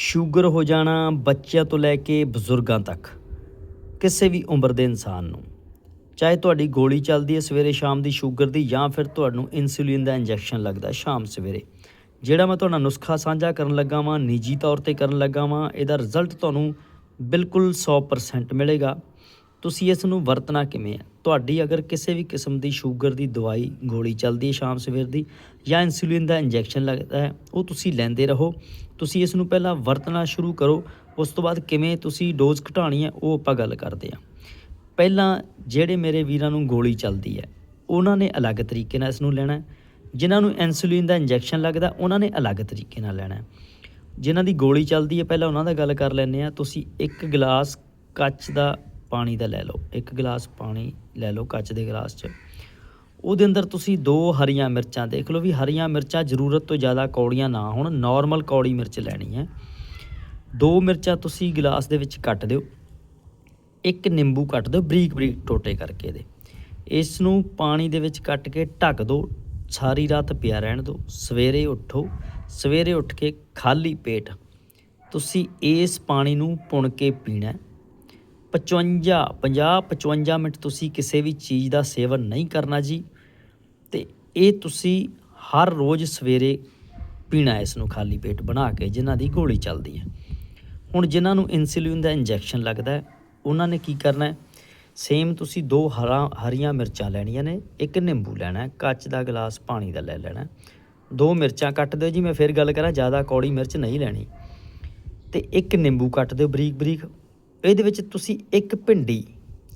Sugar ਹੋ ਜਾਣਾ ਬੱਚਿਆਂ ਤੋਂ ਲੈ ਕੇ ਬਜ਼ੁਰਗਾਂ ਤੱਕ, ਕਿਸੇ ਵੀ ਉਮਰ ਦੇ ਇਨਸਾਨ ਨੂੰ। ਚਾਹੇ ਤੁਹਾਡੀ ਗੋਲੀ ਚੱਲਦੀ ਹੈ ਸਵੇਰੇ ਸ਼ਾਮ ਦੀ ਸ਼ੂਗਰ ਦੀ ਜਾਂ ਫਿਰ ਤੁਹਾਨੂੰ ਇਨਸੂਲਿਨ ਦਾ ਇੰਜੈਕਸ਼ਨ ਲੱਗਦਾ ਸ਼ਾਮ ਸਵੇਰੇ। ਜਿਹੜਾ ਮੈਂ ਤੁਹਾਡਾ ਨੁਸਖਾ ਸਾਂਝਾ ਕਰਨ ਲੱਗਾ ਵਾਂ, ਨਿੱਜੀ ਤੌਰ ਤੇ ਕਰਨ ਲੱਗਾ ਵਾਂ, ਇਹਦਾ ਰਿਜ਼ਲਟ ਤੁਹਾਨੂੰ ਬਿਲਕੁਲ 100% ਮਿਲੇਗਾ। ਤੁਸੀਂ ਇਸ ਨੂੰ ਵਰਤਣਾ ਕਿਵੇਂ ਹੈ? ਤੁਹਾਡੀ ਅਗਰ ਕਿਸੇ ਵੀ ਕਿਸਮ ਦੀ ਸ਼ੂਗਰ ਦੀ ਦਵਾਈ ਗੋਲੀ ਚੱਲਦੀ ਹੈ ਸ਼ਾਮ ਸਵੇਰ ਦੀ ਜਾਂ ਇਨਸੂਲਿਨ ਦਾ ਇੰਜੈਕਸ਼ਨ ਲੱਗਦਾ ਹੈ, ਉਹ ਤੁਸੀਂ ਲੈਂਦੇ ਰਹੋ। ਤੁਸੀਂ ਇਸ ਨੂੰ ਪਹਿਲਾਂ ਵਰਤਣਾ ਸ਼ੁਰੂ ਕਰੋ। ਉਸ ਤੋਂ ਬਾਅਦ ਕਿਵੇਂ ਤੁਸੀਂ ਡੋਜ਼ ਘਟਾਉਣੀ ਹੈ, ਉਹ ਆਪਾਂ ਗੱਲ ਕਰਦੇ ਹਾਂ। ਪਹਿਲਾਂ ਜਿਹੜੇ ਮੇਰੇ ਵੀਰਾਂ ਨੂੰ ਗੋਲੀ ਚੱਲਦੀ ਹੈ, ਉਹਨਾਂ ਨੇ ਅਲੱਗ ਤਰੀਕੇ ਨਾਲ ਇਸ ਨੂੰ ਲੈਣਾ ਜਿਨ੍ਹਾਂ ਨੂੰ ਇਨਸੂਲਿਨ ਦਾ ਇੰਜੈਕਸ਼ਨ ਲੱਗਦਾ, ਉਹਨਾਂ ਨੇ ਅਲੱਗ ਤਰੀਕੇ ਨਾਲ ਲੈਣਾ ਹੈ। ਜਿਨ੍ਹਾਂ ਦੀ ਗੋਲੀ ਚੱਲਦੀ ਹੈ, ਪਹਿਲਾਂ ਉਹਨਾਂ ਦਾ ਗੱਲ ਕਰ ਲੈਂਦੇ ਆ ਤੁਸੀਂ ਇੱਕ ਗਲਾਸ ਕੱਚ ਦਾ ਪਾਣੀ ਦਾ ਲੈ ਲਓ, ਇੱਕ ਗਲਾਸ ਪਾਣੀ ਲੈ ਲਓ ਕੱਚ ਦੇ ਗਲਾਸ 'ਚ। ਉਹਦੇ ਅੰਦਰ ਤੁਸੀਂ ਦੋ ਹਰੀਆਂ ਮਿਰਚਾਂ ਦੇਖ ਲਓ ਵੀ ਹਰੀਆਂ ਮਿਰਚਾਂ ਜ਼ਰੂਰਤ ਤੋਂ ਜ਼ਿਆਦਾ ਕੌੜੀਆਂ ਨਾ ਹੋਣ ਨਾਰਮਲ ਕੌੜੀ ਮਿਰਚ ਲੈਣੀ ਹੈ। ਦੋ ਮਿਰਚਾਂ ਤੁਸੀਂ ਗਲਾਸ ਦੇ ਵਿੱਚ ਕੱਟ ਦਿਓ, ਇੱਕ ਨਿੰਬੂ ਕੱਟ ਦਿਓ ਬਰੀਕ ਬਰੀਕ ਟੋਟੇ ਕਰਕੇ ਇਹਦੇ। ਇਸ ਨੂੰ ਪਾਣੀ ਦੇ ਵਿੱਚ ਕੱਟ ਕੇ ਢੱਕ ਦਿਓ, ਸਾਰੀ ਰਾਤ ਪਿਆ ਰਹਿਣ ਦਿਓ, ਸਵੇਰੇ ਉੱਠੋ, ਸਵੇਰੇ ਉੱਠ ਕੇ ਖਾਲੀ ਪੇਟ ਤੁਸੀਂ ਇਸ ਪਾਣੀ ਨੂੰ ਪੁਣ ਕੇ ਪੀਣਾ 55 50 55 ਮਿੰਟ ਤੁਸੀਂ ਕਿਸੇ ਵੀ ਚੀਜ਼ ਦਾ ਸੇਵਨ ਨਹੀਂ ਕਰਨਾ ਜੀ, ਤੇ ਇਹ ਤੁਸੀਂ ਹਰ ਰੋਜ਼ ਸਵੇਰੇ ਪੀਣਾ ਇਸ ਨੂੰ ਖਾਲੀ ਪੇਟ ਬਣਾ ਕੇ, ਜਿਨ੍ਹਾਂ ਦੀ ਗੋਲੀ ਚੱਲਦੀ ਹੈ। ਹੁਣ ਜਿਨ੍ਹਾਂ ਨੂੰ ਇਨਸੂਲਿਨ ਦਾ ਇੰਜੈਕਸ਼ਨ ਲੱਗਦਾ ਹੈ, ਉਹਨਾਂ ਨੇ ਕੀ ਕਰਨਾ ਹੈ? ਸੇਮ ਤੁਸੀਂ ਦੋ ਹਰਾ, ਹਰੀਆਂ ਮਿਰਚਾਂ ਲੈਣੀਆਂ ਨੇ, ਇੱਕ ਨਿੰਬੂ ਲੈਣਾ ਹੈ, ਕੱਚ ਦਾ ਗਲਾਸ ਪਾਣੀ ਦਾ ਲੈ ਲੈਣਾ ਦੋ ਮਿਰਚਾਂ ਕੱਟ ਦਿਓ ਜੀ, ਮੈਂ ਫਿਰ ਗੱਲ ਕਰਾਂ, ਜ਼ਿਆਦਾ ਕੌੜੀ ਮਿਰਚ ਨਹੀਂ ਲੈਣੀ। ਤੇ ਇੱਕ ਨਿੰਬੂ ਕੱਟ ਦਿਓ ਬਰੀਕ ਬਰੀਕ ਇਹਦੇ ਵਿੱਚ ਤੁਸੀਂ ਇੱਕ ਭਿੰਡੀ,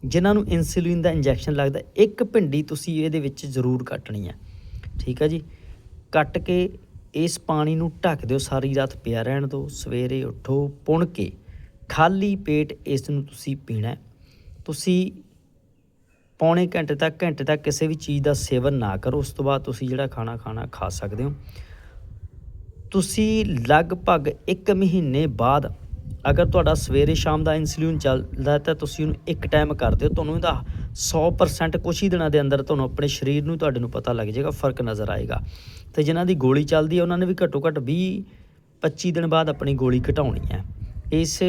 ਜਿਨ੍ਹਾਂ ਨੂੰ ਇਨਸੂਲਿਨ ਦਾ ਇੰਜੈਕਸ਼ਨ ਲੱਗਦਾ, ਇੱਕ ਭਿੰਡੀ ਤੁਸੀਂ ਇਹਦੇ ਵਿੱਚ ਜ਼ਰੂਰ ਕੱਟਣੀ ਹੈ ਠੀਕ ਹੈ ਜੀ? ਕੱਟ ਕੇ ਇਸ ਪਾਣੀ ਨੂੰ ਢੱਕ ਦਿਓ, ਸਾਰੀ ਰਾਤ ਪਿਆ ਰਹਿਣ ਦਿਓ, ਸਵੇਰੇ ਉੱਠੋ, ਪੁਣ ਕੇ। ਖਾਲੀ ਪੇਟ ਇਸ ਨੂੰ ਤੁਸੀਂ ਪੀਣਾ ਤੁਸੀਂ ਪੌਣੇ ਘੰਟੇ ਤੱਕ ਘੰਟੇ ਤੱਕ ਕਿਸੇ ਵੀ ਚੀਜ਼ ਦਾ ਸੇਵਨ ਨਾ ਕਰੋ, ਉਸ ਤੋਂ ਬਾਅਦ ਤੁਸੀਂ ਜਿਹੜਾ ਖਾਣਾ ਖਾਣਾ ਖਾ ਸਕਦੇ ਹੋ। ਤੁਸੀਂ ਲਗਭਗ 1 ਮਹੀਨੇ ਬਾਅਦ ਅਗਰ ਤੁਹਾਡਾ ਸਵੇਰੇ ਸ਼ਾਮ ਦਾ ਇਨਸੂਲਿਨ ਚੱਲਦਾ ਤਾਂ ਤੁਸੀਂ ਉਹਨੂੰ ਇੱਕ ਟਾਈਮ ਕਰ ਦਿਓ ਤੁਹਾਨੂੰ ਇਹਦਾ 100% ਕੁਛ ਹੀ ਦਿਨਾਂ ਦੇ ਅੰਦਰ ਤੁਹਾਨੂੰ ਆਪਣੇ ਸਰੀਰ ਨੂੰ ਤੁਹਾਡੇ ਨੂੰ ਪਤਾ ਲੱਗ ਜਾਏਗਾ, ਫ਼ਰਕ ਨਜ਼ਰ ਆਏਗਾ। ਤੇ ਜਿਨ੍ਹਾਂ ਦੀ ਗੋਲੀ ਚੱਲਦੀ ਹੈ, ਉਹਨਾਂ ਨੇ ਵੀ ਘੱਟੋ ਘੱਟ 20 25 ਦਿਨ ਬਾਅਦ ਆਪਣੀ ਗੋਲੀ ਘਟਾਉਣੀ ਹੈ। ਇਸ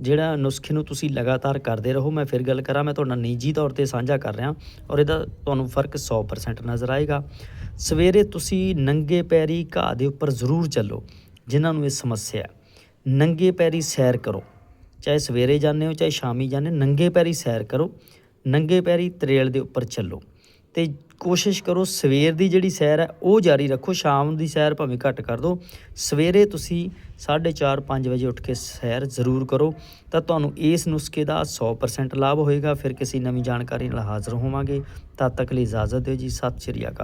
ਜਿਹੜਾ ਨੁਸਖੇ ਨੂੰ ਤੁਸੀਂ ਲਗਾਤਾਰ ਕਰਦੇ ਰਹੋ, ਮੈਂ ਫਿਰ ਗੱਲ ਕਰਾਂ, ਮੈਂ ਤੁਹਾਡਾ ਨਿੱਜੀ ਤੌਰ ਤੇ ਸਾਂਝਾ ਕਰ ਰਿਹਾ, ਔਰ ਇਹਦਾ ਤੁਹਾਨੂੰ ਫ਼ਰਕ 100% ਨਜ਼ਰ ਆਏਗਾ। ਸਵੇਰੇ ਤੁਸੀਂ ਨੰਗੇ ਪੈਰੀ ਘਾਹ ਦੇ ਉੱਪਰ ਜ਼ਰੂਰ ਚੱਲੋ, ਜਿਨ੍ਹਾਂ ਨੂੰ ਇਹ ਸਮੱਸਿਆ ਹੈ। ਨੰਗੇ ਪੈਰੀ ਸੈਰ ਕਰੋ। ਚਾਹੇ ਸਵੇਰੇ ਜਾਂਦੇ ਹੋ, ਚਾਹੇ ਸ਼ਾਮੀ ਜਾਂਦੇ ਨੰਗੇ ਪੈਰੀ ਸੈਰ ਕਰੋ, ਨੰਗੇ ਪੈਰੀ ਤਰੇਲ ਦੇ ਉੱਪਰ ਚੱਲੋ। ਤੇ ਕੋਸ਼ਿਸ਼ ਕਰੋ ਸਵੇਰ ਦੀ ਜਿਹੜੀ ਸੈਰ ਹੈ, ਉਹ ਜਾਰੀ ਰੱਖੋ। ਸ਼ਾਮ ਦੀ ਸੈਰ ਭਾਵੇਂ ਘੱਟ ਕਰ ਦਿਓ ਸਵੇਰੇ ਤੁਸੀਂ 4:30 5 ਵਜੇ ਉੱਠ ਕੇ ਸੈਰ ਜ਼ਰੂਰ ਕਰੋ। ਤਾਂ ਤੁਹਾਨੂੰ ਇਸ ਨੁਸਖੇ ਦਾ 100% ਲਾਭ ਹੋਏਗਾ। ਫਿਰ ਕਿਸੇ ਨਵੀਂ ਜਾਣਕਾਰੀ ਨਾਲ ਹਾਜ਼ਰ ਹੋਵਾਂਗੇ। ਤਦ ਤੱਕ ਲਈ ਇਜਾਜ਼ਤ ਦਿਓ ਜੀ। ਸਤਿ ਸ਼੍ਰੀ ਅਕਾਲ।